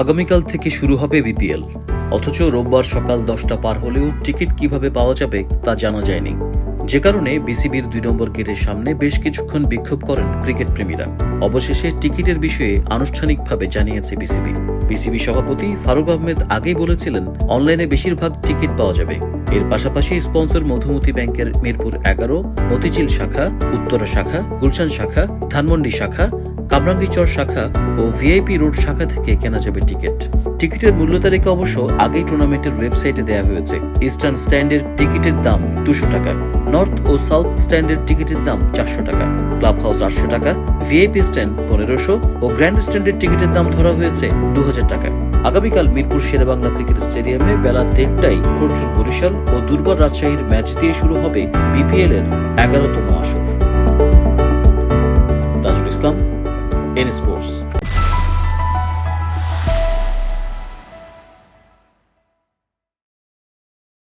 আগামীকাল থেকে শুরু হবে বিপিএল। অথচ রোববার সকাল দশটা পার হলেও টিকিট কীভাবে পাওয়া যাবে তা জানা যায়নি। যে কারণে বিসিবির দুই নম্বর গেটের সামনে বেশ কিছুক্ষণ বিক্ষোভ করেন ক্রিকেট প্রেমীরা। অবশেষে টিকিটের বিষয়ে আনুষ্ঠানিকভাবে জানিয়েছে বিসিবি। বিসিবি সভাপতি ফারুক আহমেদ আগেই বলেছিলেন, অনলাইনে বেশিরভাগ টিকিট পাওয়া যাবে। এর পাশাপাশি স্পন্সর মধুমতি ব্যাংকের মিরপুর এগারো, মতিঝিল শাখা, উত্তরা শাখা, গুলশান শাখা, ধানমন্ডি শাখা কামরাঙ্গীচর শাখা ও ভিআইপি রোড শাখা থেকে কেনা যাবে টিকিট। টিকিটের মূল্য তালিকা অবশ্য আগেই টুর্নামেন্টের ওয়েবসাইটে দেওয়া হয়েছে। ইস্টার্ন স্ট্যান্ডের টিকিটের দাম দুশো টাকা, নর্থ ও সাউথ স্ট্যান্ডের টিকিটের দাম চারশো টাকা ক্লাব হাউস আটশো টাকা, ভিআইপি স্ট্যান্ড পনেরোশো ও গ্র্যান্ড স্ট্যান্ডের টিকিটের দাম ধরা হয়েছে দু হাজার টাকা। আগামীকাল মিরপুর শেরেবাংলা ক্রিকেট স্টেডিয়ামে বেলা দেড়টায় ফরচুন বরিশাল ও দুর্বার রাজশাহীর ম্যাচ দিয়ে শুরু হবে বিপিএল এর এগারোতম আসর। Tajul Islam N Sports.